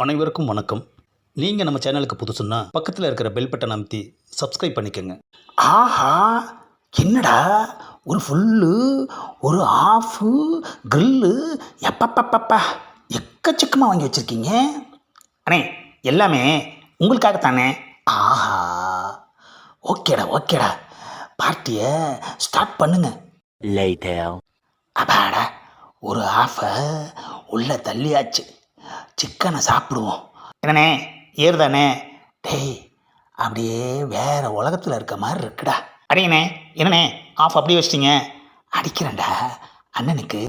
அனைவருக்கும் வணக்கம். நீங்கள் நம்ம சேனலுக்கு புதுசுன்னா பக்கத்தில் இருக்கிற பெல் பட்டன் அமைத்தி சப்ஸ்கிரைப் பண்ணிக்கோங்க. ஆஹா! என்னடா? ஒரு ஃபுல்லு ஒரு ஆஃபு கிரில்லு எப்பப்பப்பப்பா! எக்கச்சக்கமாக வாங்கி வச்சுருக்கீங்க. அண்ணே எல்லாமே உங்களுக்காகத்தானே? ஆஹா! ஓகேடா ஓகேடா. பார்ட்டியை ஸ்டார்ட் பண்ணுங்க. Later. அப்பாடா ஒரு ஆஃபை உள்ள தள்ளியாச்சு. சிக்கனை சாப்பிடுவோம். என்னண்ணே ஏறுதானே டேய் அப்படியே வேற உலகத்தில் இருக்க மாதிரி இருக்குடா. அடிங்கண்ணே என்னண்ணே ஆஃப் அப்படியே வச்சிட்டிங்க. அடிக்கிறேன்டா. அண்ணனுக்கு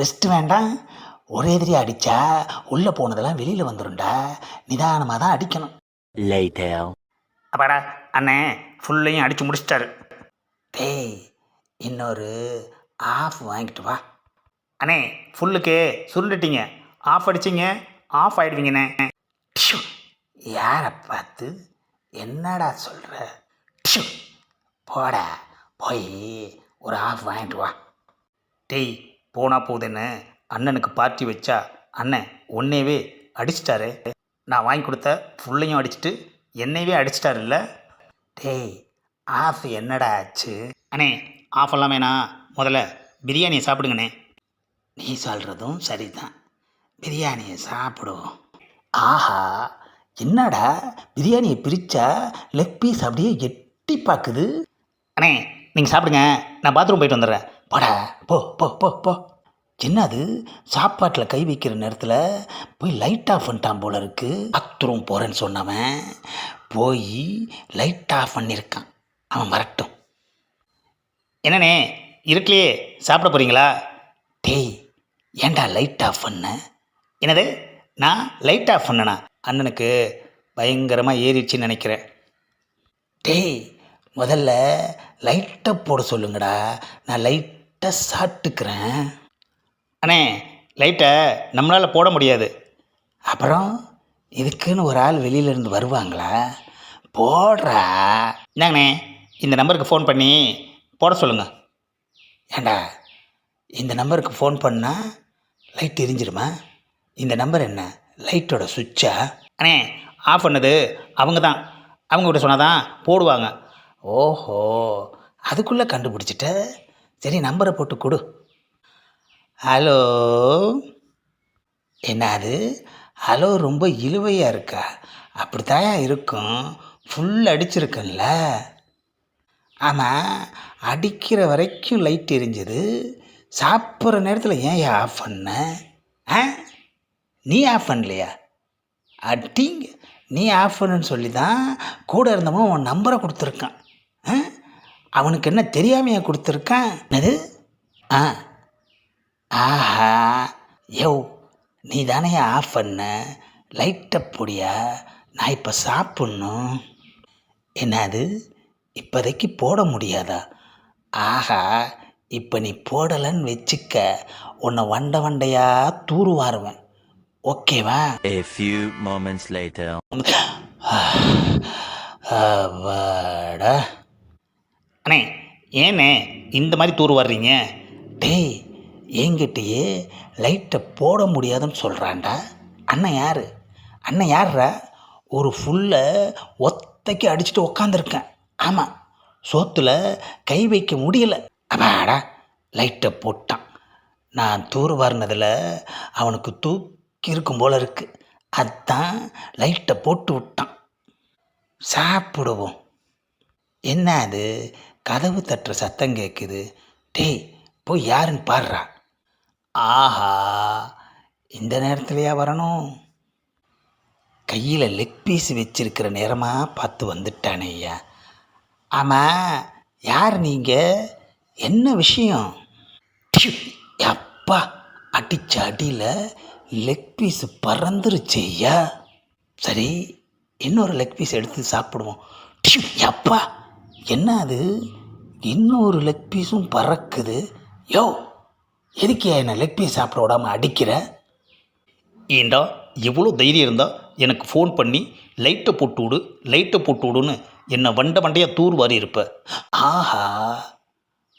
ரெஸ்ட் வேண்டாம். ஒரே எதிரியா அடித்தா உள்ளே போனதெல்லாம் வெளியில் வந்துடும்டா நிதானமாக தான் அடிக்கணும். அப்பாடா அண்ணே ஃபுல்லையும் அடித்து முடிச்சிட்டாரு. டேய் இன்னொரு ஆஃப் வாங்கிட்டு வா. அண்ணே ஃபுல்லுக்கு சுருண்டுட்டீங்க. ஆஃப் அடிச்சிங்க. ஆஃப் ஆயிடுவீங்கண்ணே. யாரை பார்த்து என்னடா சொல்கிற போடா. போய் ஒரு ஆஃப் வாங்கிட்டு வா. டேய் போனால் போகுதுன்னு அண்ணனுக்கு பார்ட்டி வச்சா அண்ணன் உன்னையவே அடிச்சிட்டாரு. நான் வாங்கி கொடுத்த ஃபுல்லையும் அடிச்சிட்டு என்னையவே அடிச்சிட்டாருல்ல? டேய் ஆஃப் என்னடா ஆச்சு? அண்ணே ஆஃப் எல்லாம் வேணா முதல்ல பிரியாணியை சாப்பிடுங்கண்ணே. நீ சொல்கிறதும் சரிதான். பிரியாணியை சாப்பிடுவோம் ஆஹா என்னடா? பிரியாணியை பிரித்தா லெக் பீஸ் அப்படியே எட்டி பார்க்குது அண்ணே நீங்கள் சாப்பிடுங்க. நான் பாத்ரூம் போயிட்டு வந்துடுறேன். போடா போ போ போ போ. என்னது? சாப்பாட்டில் கை வைக்கிற நேரத்தில் போய் லைட் ஆஃப் பண்ணிட்டான் போல இருக்கு. பாத்ரூம் போகிறேன்னு சொன்னவன் போய் லைட் ஆஃப் பண்ணியிருக்கான் அவன் வரட்டும். என்னண்ணே இருக்கலையே சாப்பிட போகிறீங்களா டேய் ஏன்டா லைட் ஆஃப் பண்ண? என்னது? நான் லைட் ஆஃப் பண்ணனா? அண்ணனுக்கு பயங்கரமாக ஏறிடுச்சின்னு நினைக்கிறேன். டேய் முதல்ல லைட்டை போட சொல்லுங்கடா. நான் லைட்டை சாப்பிட்டுக்கிறேன். அண்ணே லைட்டை நம்மளால் போட முடியாது. அப்புறம் இதுக்குன்னு ஒரு ஆள் வெளியிலேருந்து வருவாங்களா? போடுறா. என்னங்கண்ணே இந்த நம்பருக்கு ஃபோன் பண்ணி போட சொல்லுங்கள் ஏண்டா இந்த நம்பருக்கு ஃபோன் பண்ணால் லைட் எரிஞ்சிருமா? இந்த நம்பர் என்ன? லைட்டோட சுவிட்சா? அண்ணே ஆஃப் பண்ணது. அவங்க தான். அவங்க கிட்ட சொன்னால் தான் போடுவாங்க. ஓஹோ அதுக்குள்ளே கண்டுபிடிச்சிட்ட? சரி நம்பரை போட்டு கொடு. ஹலோ? என்னது? ஹலோ ரொம்ப இழுவையாக இருக்கா? அப்படித்தாயா இருக்கும்? ஃபுல் அடிச்சிருக்குல்ல? ஆமாம் அடிக்கிற வரைக்கும் லைட் எரிஞ்சது. சாப்பிட்ற நேரத்தில் ஏன் ஆஃப் பண்ண? ஆ? நீ ஆஃப் பண்ணலையா? அட்டிங்க நீ ஆஃப் பண்ணுன்னு சொல்லி தான் கூட இருந்தவன் உன் நம்பரை கொடுத்துருக்கான். அவனுக்கு என்ன தெரியாமையா கொடுத்துருக்கான்? என்னது? ஆ. ஆஹா. யோ நீ தானே ஆஃப் பண்ண லைட்டை பொடியா? நான் இப்போ சாப்பிட்ணும். என்னது? இப்போதைக்கு போட முடியாதா? ஆஹா இப்போ நீ போடலைன்னு வச்சுக்க. உன்னை வண்டை வண்டையாக தூருவாருவேன். ஓகேவா A few moments later. Avaada அண்ணே ஏண்ணே இந்த மாதிரி தூர் வர்றீங்க? டேய் என்கிட்டயே லைட்டை போட முடியாதுன்னு சொல்கிறான்டா அண்ணன் யார்? அண்ணன் யார்ரா? ஒரு ஃபுல்லை ஒத்தைக்கு அடிச்சுட்டு உக்காந்துருக்கேன். ஆமாம் சோத்தில் கை வைக்க முடியல. அப்பாடா லைட்டை போட்டான். நான் தூர் வாரினதில் அவனுக்கு தூக்கி இருக்கும் போல இருக்கு. அதான் லைட்டை போட்டு விட்டான். சாப்பிடுவோம். என்ன அது? கதவு தட்டுற சத்தம் கேட்குது டேய் போய் யாருன்னு பாடுறா ஆஹா இந்த நேரத்துலையா வரணும்? கையில் லெக் பீஸ் வச்சிருக்கிற நேரமாக பார்த்து வந்துட்டானே ஐயா. ஆமாம் யார் நீங்கள் என்ன விஷயம்? அப்பா அடிச்ச அடியில் லெக் பீஸ் பறந்துருச்சு ஐயா சரி இன்னொரு லெக் பீஸ் எடுத்து சாப்பிடுவோம். டியூ, அப்பா என்ன அது? இன்னொரு லெக் பீஸும் பறக்குது. யோ எதுக்கு என்னை லெக் பீஸ் சாப்பிட விடாமல் அடிக்கிற? ஏண்டா எவ்வளோ தைரியம் இருந்தால் எனக்கு ஃபோன் பண்ணி லைட்டை போட்டு விடு லைட்டை போட்டு விடுன்னு என்னை வண்ட வண்டையாக தூர் வாரி இருப்ப. ஆஹா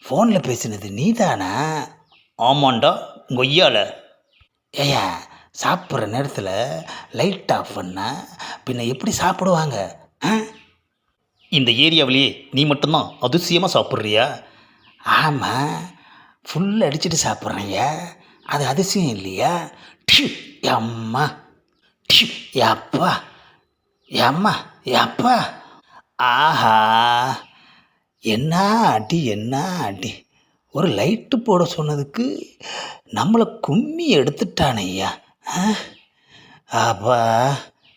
ஃபோனில் பேசினது நீதானா? ஆமாண்டா கொய்யால. ஏயா சாப்பிட்ற நேரத்தில் லைட் ஆஃப் பண்ணா பின்ன எப்படி சாப்பிடுவாங்க? ஆ? இந்த ஏரியாவிலேயே நீ மட்டும்தான் அதிசயமாக சாப்பிட்றியா? ஆமாம் ஃபுல் அடிச்சுட்டு சாப்பிட்றேன்யா. அது அதிசயம் இல்லையா? டியூ அம்மா டியூ அப்பா அம்மா அப்பா ஆஹா. என்ன அடி என்ன அடி. ஒரு லைட்டு போட சொன்னதுக்கு நம்மளை கும்மி எடுத்துட்டானையா ஆ? அப்பா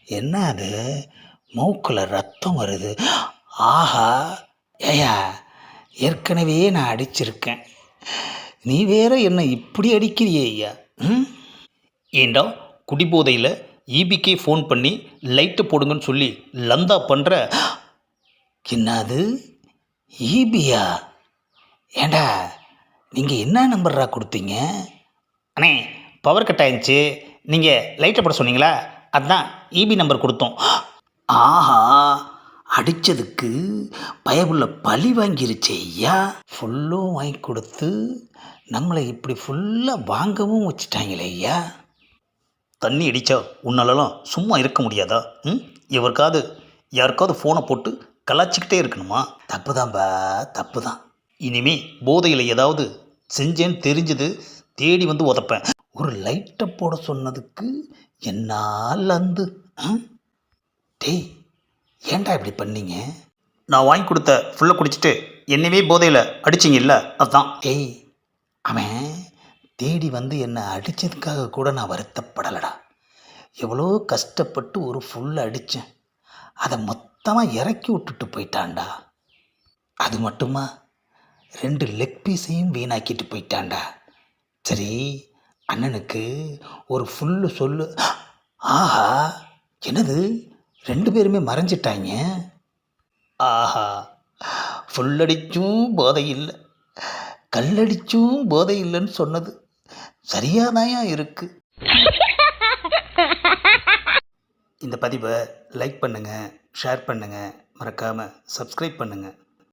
என்ன அது? மூக்கில் ரத்தம் வருது. ஆஹா ஏயா ஏற்கனவே நான் அடிச்சிருக்கேன். நீ வேற என்ன இப்படி அடிக்கிறியே ஐயா? ம்? ஏண்டா குடிபோதையில் ஈபிக்கே ஃபோன் பண்ணி லைட்டு போடுங்கன்னு சொல்லி லந்தா பண்ணுற என்னது? ஈபியா ஏண்டா நீங்கள் என்ன நம்பர்ரா கொடுத்தீங்க? அண்ணே பவர் கட் ஆயிடுச்சு நீங்கள் லைட்டை போட சொன்னீங்களா? அதான் இபி நம்பர் கொடுத்தோம். ஆஹா அடித்ததுக்கு பயபுள்ள பழி வாங்கிருச்சே ஐயா. ஃபுல்லும் வாங்கி கொடுத்து நம்மளை இப்படி ஃபுல்லாக வாங்கவும் வச்சுட்டாங்களே ஐயா. தண்ணி அடித்தா உன்னாலலாம் சும்மா இருக்க முடியாதா? ம்? இவருக்காவது யாருக்காவது ஃபோனை போட்டு கலாச்சிக்கிட்டே இருக்கணுமா? தப்பு தான்பா தப்பு தான் இனிமே போதையில் ஏதாவது செஞ்சேன்னு தெரிஞ்சது தேடி வந்து உதப்பேன். ஒரு லைட்டை போட சொன்னதுக்கு என்னால் அந்து டேய் ஏன்டா இப்படி பண்ணீங்க? நான் வாங்கி கொடுத்த ஃபுல்லாக குடிச்சிட்டு என்னவே போதையில் அடிச்சிங்கல்ல அதுதான் டேய் அவன் தேடி வந்து என்னை அடித்ததுக்காக கூட நான் வருத்தப்படலடா. எவ்வளோ கஷ்டப்பட்டு ஒரு ஃபுல் அடித்தேன் அதை மொத்தமாக இறக்கி விட்டுட்டு போயிட்டான்டா. அது மட்டுமா? ரெண்டு லெக் பீஸையும் வீணாக்கிட்டு போயிட்டான்டா. சரி அண்ணனுக்கு ஒரு ஃபுல்லு சொல்லு. ஆஹா என்னது? ரெண்டு பேருமே மறைஞ்சிட்டாங்க. ஆஹா ஃபுல்லடிச்சும் போதை இல்லை. கல்லடிச்சும் போதை இல்லைன்னு சொன்னது. சரியாதாயா இருக்கு. இந்த பதிவை லைக் பண்ணுங்கள் ஷேர் பண்ணுங்கள் மறக்காமல் சப்ஸ்கிரைப் பண்ணுங்கள்